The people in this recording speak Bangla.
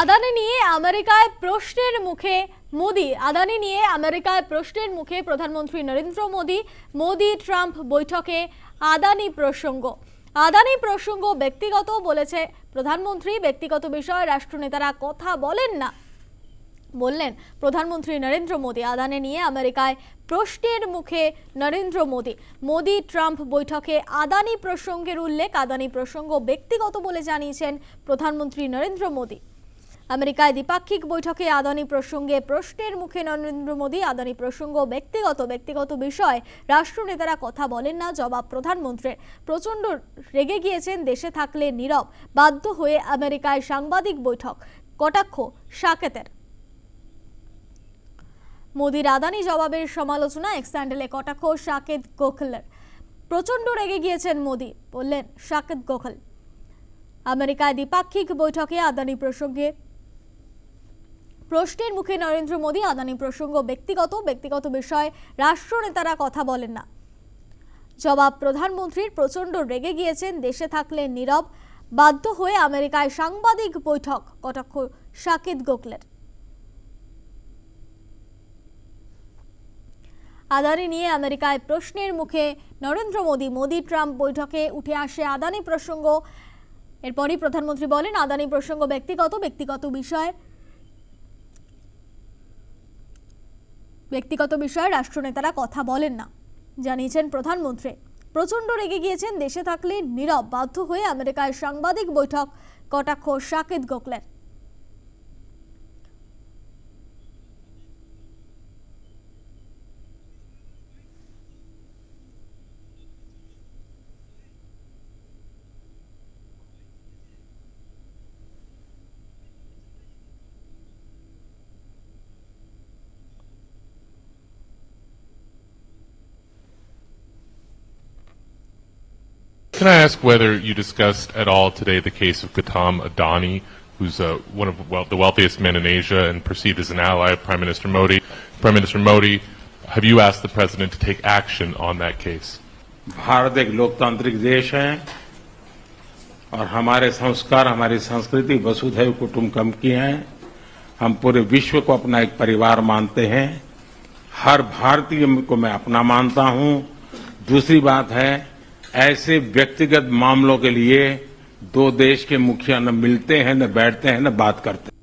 আদানি নিয়ে আমেরিকায় প্রশ্নের মুখে মোদি, আদানি নিয়ে আমেরিকায় প্রশ্নের মুখে প্রধানমন্ত্রী নরেন্দ্র মোদি মোদি ট্রাম্প বৈঠকে আদানি প্রসঙ্গ। আদানি প্রসঙ্গ ব্যক্তিগত বলেছে, প্রধানমন্ত্রী ব্যক্তিগত বিষয়ে রাষ্ট্রনেতারা কথা বলেন না। বললেন, প্রধানমন্ত্রী নরেন্দ্র মোদী, আদানি নিয়ে আমেরিকায় প্রশ্নের মুখে নরেন্দ্র মোদী মোদী ট্রাম্প বৈঠকে আদানি প্রসঙ্গের উল্লেখ, আদানি প্রসঙ্গ ব্যক্তিগত বলে জানিয়েছেন প্রধানমন্ত্রী নরেন্দ্র মোদী। আমেরিকায় দ্বিপাক্ষিক বৈঠকে আদানি প্রসঙ্গে প্রশ্নের মুখে নরেন্দ্র মোদী আদানি প্রসঙ্গ ব্যক্তিগত ব্যক্তিগত বিষয়। রাষ্ট্রনেতারা কথা বলেন না, জবাব প্রধানমন্ত্রীর। প্রচণ্ড রেগে গিয়েছেন, দেশে থাকলে নীরব। বাধ্য হয়ে আমেরিকায় সাংবাদিক বৈঠক। কটাক্ষ সাকেতের মোদির আদানি জবাবের সমালোচনা এক্স কটাক্ষ সাকেত গোখলের। প্রচণ্ড রেগে গিয়েছেন মোদি, বললেন সাকেত গোখল। আমেরিকায় দ্বিপাক্ষিক বৈঠকে আদানি প্রসঙ্গে প্রশ্নের মুখে নরেন্দ্র মোদী আদানি প্রসঙ্গ ব্যক্তিগত ব্যক্তিগত বিষয়ে রাষ্ট্রনেতারা কথা বলেন না। জবাব, প্রধানমন্ত্রীর প্রচণ্ড রেগে গিয়েছেন, দেশে থাকলে নীরব, বাধ্য হয়ে আমেরিকায় সাংবাদিক বৈঠক, কটাক্ষ শাকিদ গোখলের। আদানি নিয়ে আমেরিকায় প্রশ্নের মুখে নরেন্দ্র মোদী মোদী ট্রাম্প বৈঠকে উঠে আসে আদানি প্রসঙ্গ। এরপরই প্রধানমন্ত্রী বলেন, আদানি প্রসঙ্গ ব্যক্তিগত ব্যক্তিগত বিষয় ব্যক্তিগত বিষয়ে রাষ্ট্রনেতারা কথা বলেন না। জানিয়েছেন প্রধানমন্ত্রী। প্রচণ্ড রেগে গিয়েছেন দেশে থাকলে নীরব, বাধ্য হয়ে আমেরিকায় সাংবাদিক বৈঠক, কটাক্ষ Saket গোখলের। Can I ask whether you discussed at all today the case of Gautam Adani, who's uh, one of well, the wealthiest men in Asia and perceived as an ally of Prime Minister Modi? Prime Minister Modi, have you asked the president to take action on that case? Bharat एक लोकतांत्रिक देश है और हमारे संस्कार हमारी संस्कृति वसुधैव कुटुंबकम की है हम पूरे विश्व को अपना एक परिवार मानते हैं हर भारतीय को मैं अपना मानता हूं दूसरी बात है ऐसे व्यक्तिगत मामलों के लिए दो देश के मुखिया न मिलते हैं, न बैठते हैं, न बात करते हैं।